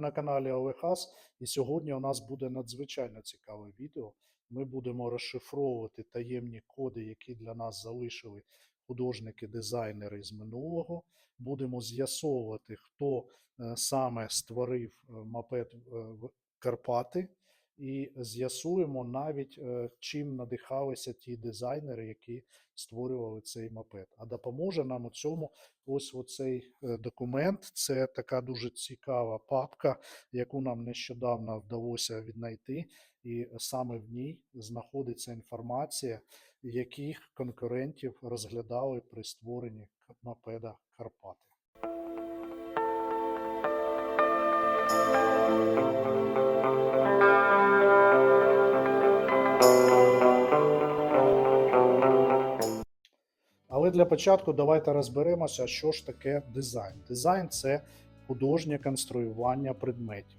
на каналі Олехас, і сьогодні у нас буде надзвичайно цікаве відео. Ми будемо розшифровувати таємні коди, які для нас залишили художники-дизайнери з минулого. Будемо з'ясовувати, хто е, саме створив мапет е, в Карпати, і з'ясуємо навіть, е, чим надихалися ті дизайнери, які створювали цей мопед. А допоможе нам у цьому ось оцей е, документ. Це така дуже цікава папка, яку нам нещодавно вдалося віднайти, і саме в ній знаходиться інформація, яких конкурентів розглядали при створенні мопеда Карпати. Для початку давайте розберемося, що ж таке дизайн. Дизайн це художнє конструювання предметів.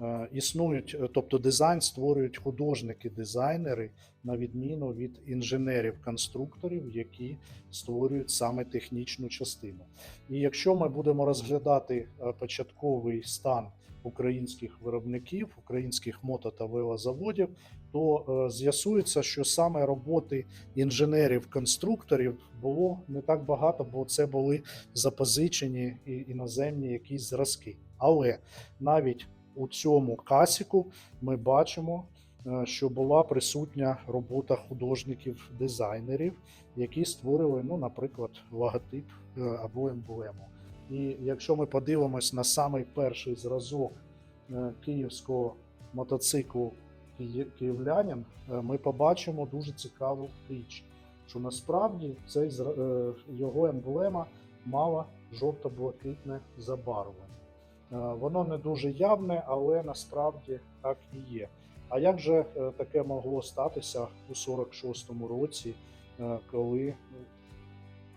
Е, Існують, е, тобто дизайн створюють художники-дизайнери на відміну від інженерів-конструкторів, які створюють саме технічну частину. І якщо ми будемо розглядати е, початковий стан українських виробників, українських мото та велозаводів, то е, з'ясується, що саме роботи інженерів-конструкторів було не так багато, бо це були запозичені іноземні якісь зразки. Але навіть у цьому касіку ми бачимо, е, що була присутня робота художників-дизайнерів, які створили, ну, наприклад, логотип е, або емблему. І якщо ми подивимось на самий перший зразок е, київського мотоциклу «Ки- київлянин, е, ми побачимо дуже цікаву річ, що насправді цей е, його емблема мала жовто-блакитне забарвлення. Воно не дуже явне, але насправді так і є. А як же таке могло статися у 46-му році, коли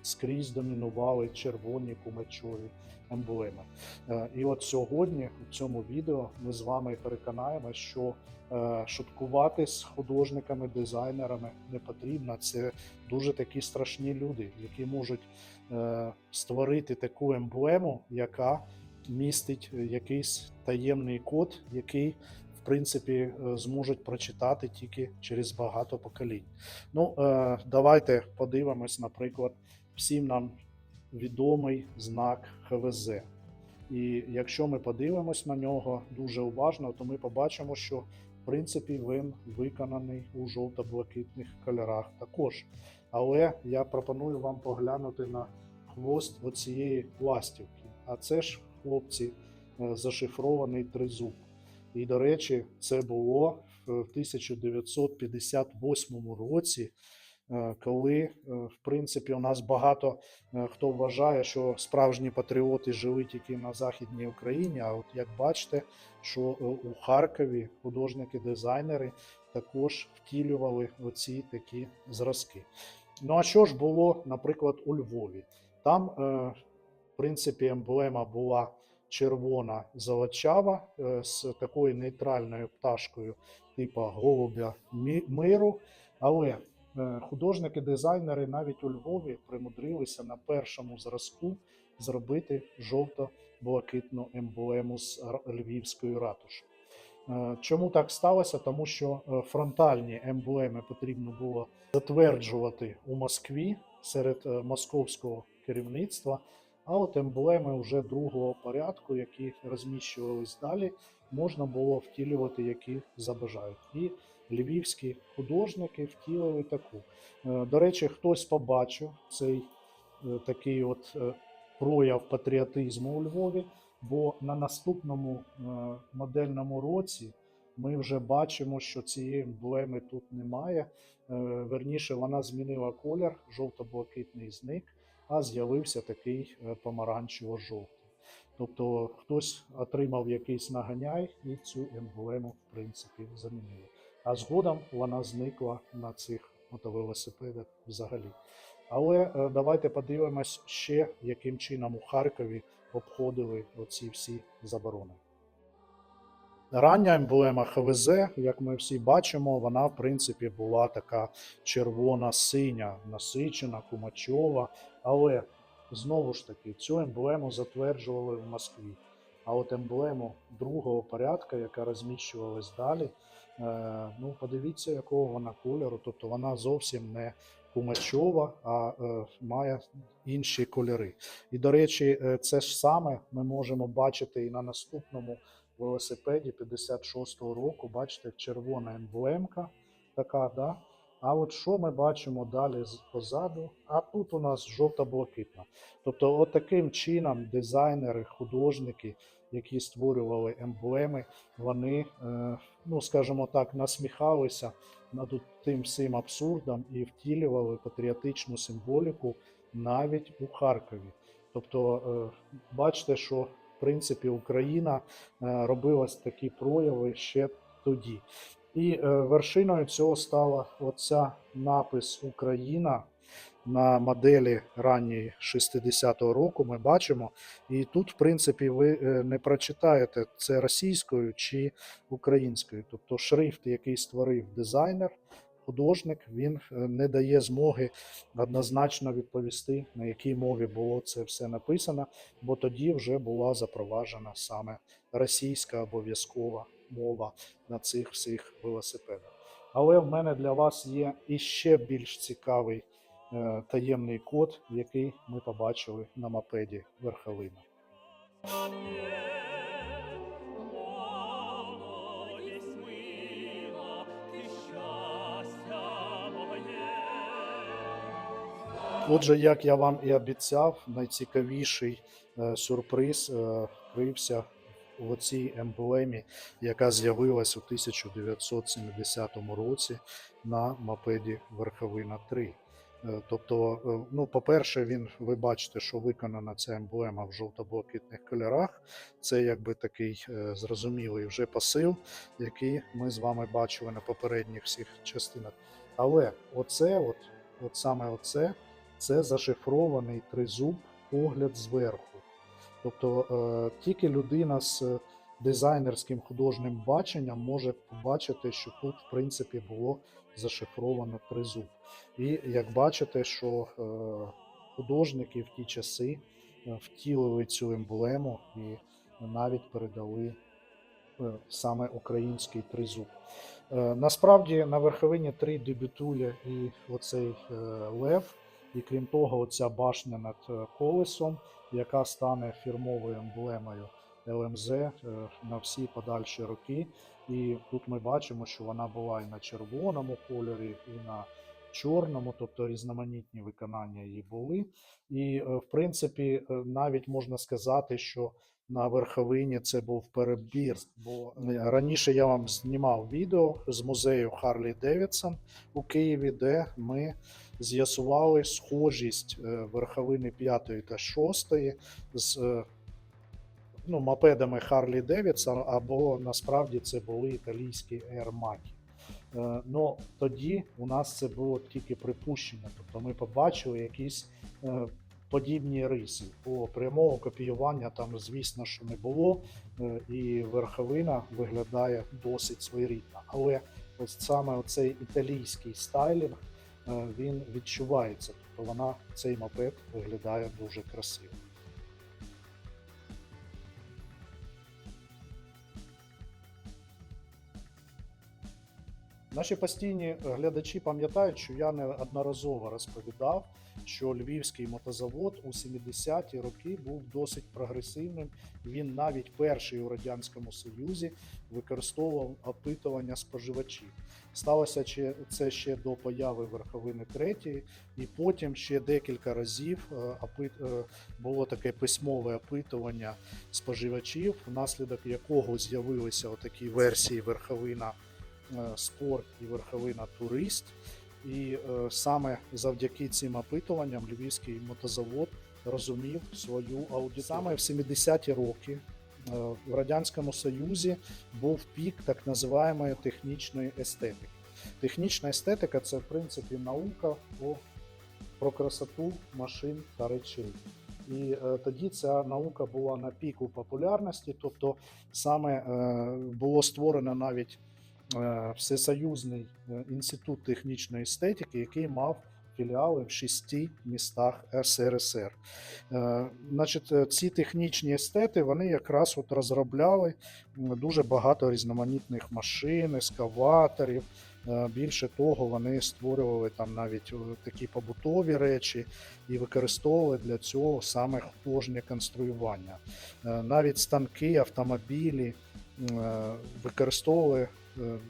скрізь домінували червоні кумачові емблеми? Е, І от сьогодні у цьому відео ми з вами переконаємо, що е, шуткувати з художниками, дизайнерами не потрібно. Це дуже такі страшні люди, які можуть е, створити таку емблему, яка містить якийсь таємний код, який в принципі зможуть прочитати тільки через багато поколінь. Ну, давайте подивимось, наприклад, всім нам відомий знак ХВЗ. І якщо ми подивимось на нього дуже уважно, то ми побачимо, що в принципі він виконаний у жовто-блакитних кольорах також. Але я пропоную вам поглянути на хвост оцієї ластівки. А це ж, хлопці, е, зашифрований тризуб. І, до речі, це було в 1958 році, коли, е, в принципі, у нас багато е, хто вважає, що справжні патріоти жили тільки на Західній Україні. А от як бачите, що е, у Харкові художники-дизайнери також втілювали оці такі зразки. Ну а що ж було, наприклад, у Львові? Там, е, в принципі, емблема була червона золочава е, з такою нейтральною пташкою, типу голубя миру. Але е, художники-дизайнери навіть у Львові примудрилися на першому зразку зробити жовто-блакитну емблему з львівської ратуші. Е, Чому так сталося? Тому що е, фронтальні емблеми потрібно було затверджувати у Москві серед московського керівництва. А от емблеми вже другого порядку, які розміщувались далі, можна було втілювати, які забажають. І львівські художники втілили таку. Е, До речі, хтось побачив цей е, такий от е, прояв патріотизму у Львові, бо на наступному модельному році ми вже бачимо, що цієї емблеми тут немає. Верніше, вона змінила колір, жовто-блакитний зник, а з'явився такий помаранчево-жовтий. Тобто хтось отримав якийсь наганяй і цю емблему, в принципі, замінили. А згодом вона зникла на цих мотовелосипедах взагалі. Але е, давайте подивимось ще, яким чином у Харкові обходили оці всі заборони. Рання емблема ХВЗ, як ми всі бачимо, вона в принципі була така червона-синя, насичена, кумачова. Але знову ж таки цю емблему затверджували в Москві. А от емблему другого порядка, яка розміщувалась далі, е, ну подивіться, якого вона кольору. Тобто вона зовсім не кумачова, а е, має інші кольори. І до речі, е, це ж саме ми можемо бачити і на наступному велосипеді 56-го року. Бачите, червона емблемка така, да? А от що ми бачимо далі позаду? А тут у нас жовто-блакитна. Тобто, от таким чином дизайнери, художники, які створювали емблеми, вони, е, ну скажімо так, насміхалися над тим всім абсурдом і втілювали патріотичну символіку навіть у Харкові. Тобто, е, бачите, що в принципі Україна е, робила такі прояви ще тоді. І вершиною цього стала оця напис Україна на моделі ранньої 60-го року. Ми бачимо. І тут, в принципі, ви е, не прочитаєте це російською чи українською. Тобто шрифт, який створив дизайнер, художник, він е, не дає змоги однозначно відповісти, на якій мові було це все написано, бо тоді вже була запроваджена саме російська обов'язкова мова на цих всіх велосипедах. Але в мене для вас є іще більш цікавий таємний код, який ми побачили на мопеді верховина. Отже, як я вам і обіцяв, найцікавіший е, сюрприз е, крився в цій емблемі, яка з'явилась у 1970 році на мопеді Верховина 3. Е, Тобто, е, ну, по-перше, він ви бачите, що виконана ця емблема в жовто-блакитних кольорах. Це якби такий е, зрозумілий вже посил, який ми з вами бачили на попередніх всіх частинах. Але оце, от, от саме оце, це зашифрований тризуб погляд зверху. Тобто тільки людина з дизайнерським художнім баченням може побачити, що тут, в принципі, було зашифровано тризуб. І як бачите, що е, художники в ті часи е, втілили цю емблему і навіть передали е, саме український тризуб. Насправді на верховині 3 дебютує і оцей лев, і крім того, оця башня над колесом, яка стане фірмовою емблемою ЛМЗ е, на всі подальші роки. І тут ми бачимо, що вона була і на червоному кольорі, і на чорному, тобто різноманітні виконання її були. І, е, в принципі, е, навіть можна сказати, що на верховині це був перебір. Бо раніше я вам знімав відео з музею Харлі Девідсон у Києві, де ми з'ясували схожість верховини 5 та 6 з ну, мопедами Харлі Девідсон, або насправді це були італійські Air Mach. Е, Ну тоді у нас це було тільки припущення, тобто ми побачили якісь е, подібні риси. Бо прямого копіювання там, звісно, що не було, е, і верховина виглядає досить своєрідно. Але ось саме оцей італійський стайлінг е, він відчувається. Тобто вона цей мопед виглядає дуже красиво. Наші постійні глядачі пам'ятають, що я неодноразово розповідав, що львівський мотозавод у 70-ті роки був досить прогресивним. Він навіть перший у радянському союзі використовував опитування споживачів. Сталося це ще до появи верховини третьої, і потім ще декілька разів е, е, було таке письмове опитування споживачів, внаслідок якого з'явилися отакі версії верховина спорт і верховина турист. І е, саме завдяки цим опитуванням львівський мотозавод розумів свою аудиторію. Саме в 70-ті роки е, в Радянському Союзі був пік так називаємої технічної естетики. Технічна естетика це в принципі наука про, про красоту машин та речей. І е, тоді ця наука була на піку популярності, тобто саме е, було створено навіть е, Всесоюзний е, інститут технічної естетики, який мав філіали в шести містах СРСР. Е, Значить, е, ці технічні естети вони якраз от розробляли дуже багато різноманітних машин, ескаваторів. Е, Більше того, вони створювали там навіть е, такі побутові речі і використовували для цього саме художнє конструювання. Е, Навіть станки, автомобілі е, використовували е,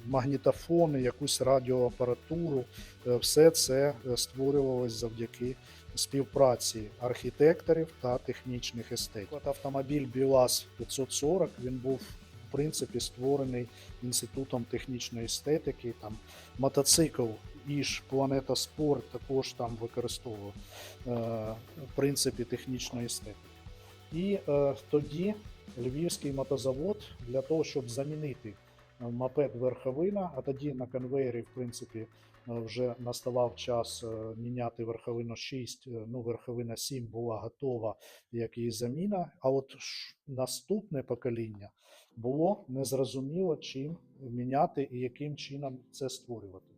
магнітофони, якусь радіоапаратуру. Е, Все це е, створювалось завдяки співпраці архітекторів та технічних естетів. Автомобіль БіЛАЗ 540 він був в принципі створений інститутом технічної естетики. Там мотоцикл Іж Планета Спорт також там використовував е, принципі технічної естетики. І е, тоді Львівський мотозавод для того, щоб замінити е, мопед верховина, а тоді на конвейері, в принципі, е, вже наставав час е, міняти верховину 6, е, ну верховина 7 була готова як її заміна. А от наступне покоління було незрозуміло, чим міняти і яким чином це створювати.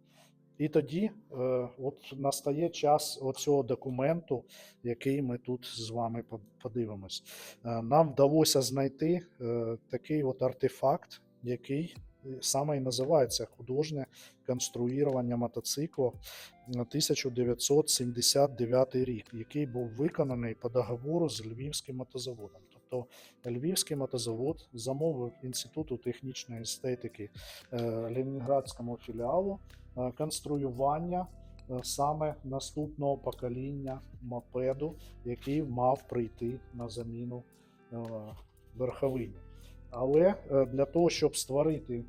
І тоді е, от настає час оцього документу, який ми тут з вами подивимось. Е, Нам вдалося знайти е, такий от артефакт, який е, саме і називається художнє конструювання мотоциклу е, 1979 рік, який був виконаний по договору з Львівським мотозаводом. Тобто Львівський мотозавод замовив Інституту технічної естетики е, Ленінградському філіалу е, конструювання е, саме наступного покоління мопеду, який мав прийти на заміну верховині. Але е, для того, щоб створити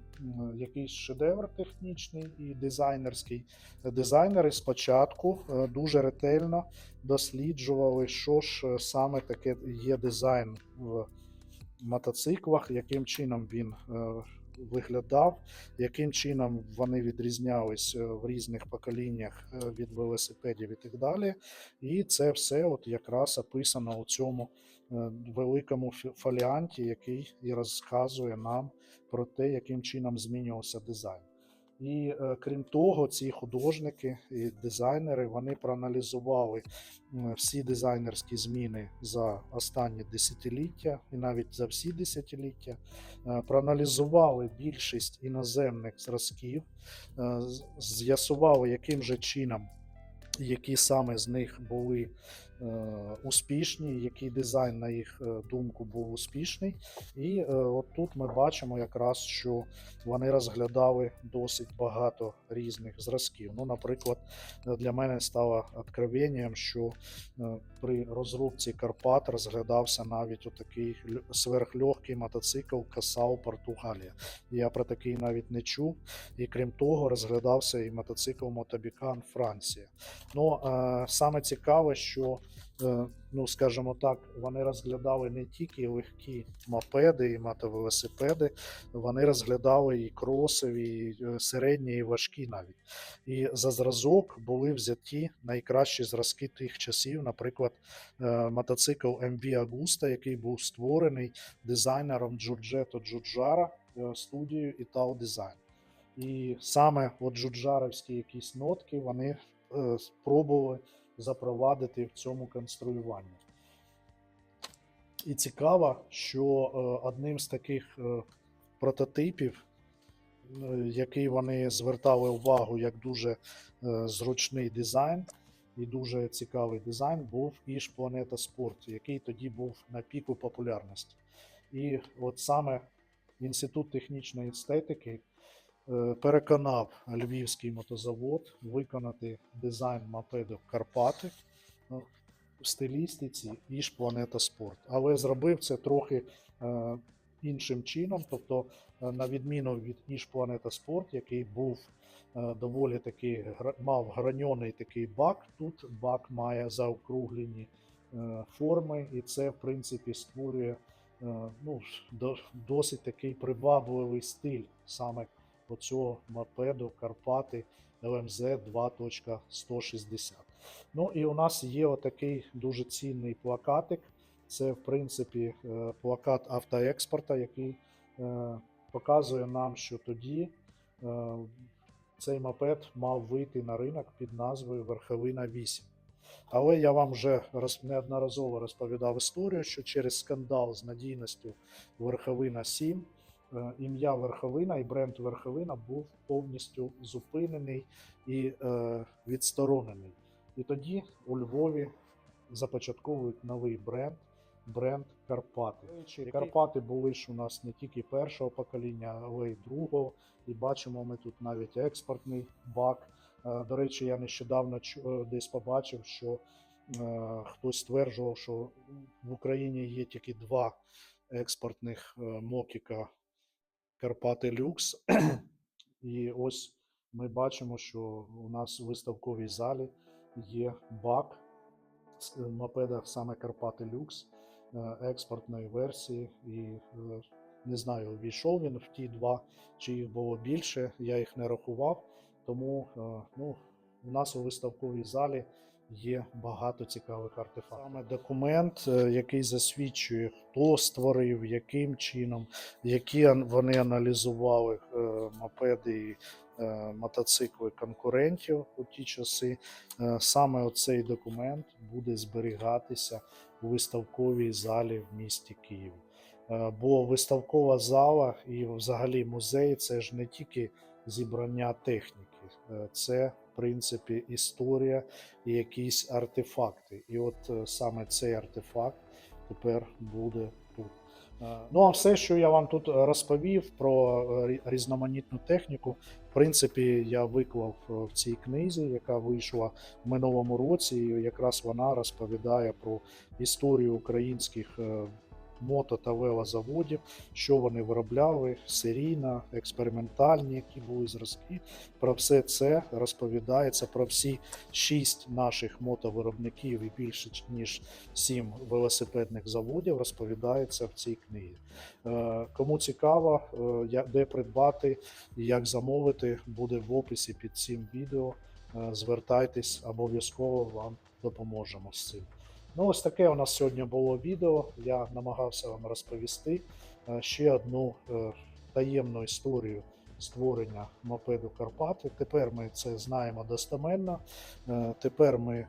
якийсь шедевр технічний і дизайнерський, дизайнери спочатку е, дуже ретельно досліджували, що ж е, саме таке є дизайн в мотоциклах, яким чином він виглядав, яким чином вони відрізнялись в різних поколіннях від велосипедів і так далі. І це все от якраз описано у цьому великому фі- фоліанті, який і розказує нам про те, яким чином змінювався дизайн. І е, крім того, ці художники і дизайнери вони проаналізували всі дизайнерські зміни за останні десятиліття і навіть за всі десятиліття, е, проаналізували більшість іноземних зразків, е, з'ясували, яким же чином, які саме з них були е, успішні, який дизайн, на їх е, думку, був успішний. І е, от тут ми бачимо якраз, що вони розглядали досить багато різних зразків. Ну, наприклад, е, для мене стало откровенням, що е, при розробці Карпат розглядався навіть отакий сверхлегкий мотоцикл Касау Португалія. Я про такий навіть не чув. І крім того, розглядався і мотоцикл Мотобікан Франція. Ну е, саме цікаве, що е, ну скажімо так, вони розглядали не тільки легкі мопеди і мотовелосипеди, вони розглядали і кросові, і е, середні, і важкі навіть. І за зразок були взяті найкращі зразки тих часів, наприклад, е, мотоцикл MV Agusta, який був створений дизайнером Джорджето Джуджара е, студією Ital Design. І саме от джуджарівські якісь нотки вони е, спробували запровадити в цьому конструюванні. І цікаво, що е, одним з таких е, прототипів, е, який вони звертали увагу як дуже зручний дизайн і дуже цікавий дизайн, був Іж Планета Спорт, який тоді був на піку популярності. І от саме Інститут технічної естетики переконав Львівський мотозавод виконати дизайн мопеду Карпати ну, в стилістиці Іж Планета Спорт. Але зробив це трохи е, іншим чином, тобто, е, на відміну від Іж Планета Спорт, який був е, доволі таки гра- мав граньоний такий бак. Тут бак має заокруглені е, форми, і це, в принципі, створює е, ну, досить такий привабливий стиль саме оцього мопеду Карпати ЛМЗ 2.160. Ну і у нас є отакий дуже цінний плакатик. Це, в принципі, е, плакат автоекспорта, який е, показує нам, що тоді е, цей мопед мав вийти на ринок під назвою Верховина 8. Але я вам вже неодноразово розповідав історію, що через скандал з надійністю Верховина 7 е, ім'я Верховина і бренд Верховина був повністю зупинений і е, відсторонений. І тоді у Львові започатковують новий бренд, бренд Карпати. Карпати були ж у нас не тільки першого покоління, але й другого. І бачимо, ми тут навіть експортний бак. Е, До речі, я нещодавно е, десь побачив, що е, хтось стверджував, що в Україні є тільки два експортних е, мокіка Карпати Люкс. І ось ми бачимо, що у нас у виставковій залі є бак з мопеда саме Карпати Люкс е, експортної версії. І е, не знаю, увійшов він в ті два, чи їх було більше. Я їх не рахував. Тому е, ну, у нас у виставковій залі є багато цікавих артефактів. Саме документ, е, який засвідчує, хто створив, яким чином, які вони аналізували е, мопеди і е, мотоцикли конкурентів у ті часи. Саме оцей документ буде зберігатися у виставковій залі в місті Києві. Е, Бо виставкова зала і взагалі музей це ж не тільки зібрання техніки, це принципі історія і якісь артефакти. І от е, саме цей артефакт тепер буде тут. Е, Ну а все, що я вам тут розповів про е, різноманітну техніку, в принципі, я виклав в цій книзі, яка вийшла в минулому році. І якраз вона розповідає про історію українських мото та велозаводів, що вони виробляли серійно, експериментальні, які були зразки. Про все це розповідається про всі шість наших мотовиробників і більше ніж сім велосипедних заводів розповідається в цій книгі. Е, Кому цікаво, е, де придбати і як замовити, буде в описі під цим відео. Е, Звертайтесь, обов'язково вам допоможемо з цим. Ну, ось таке у нас сьогодні було відео. Я намагався вам розповісти е, ще одну е, таємну історію створення мопеду Карпати. Тепер ми це знаємо достеменно. Е, Тепер ми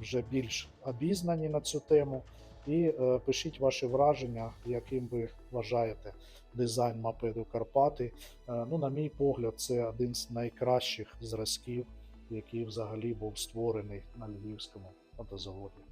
вже більш обізнані на цю тему. І пишіть ваші враження, яким ви вважаєте дизайн мопеду Карпати. Ну, на мій погляд, це один з найкращих зразків, який взагалі був створений на львівському мотозаводі.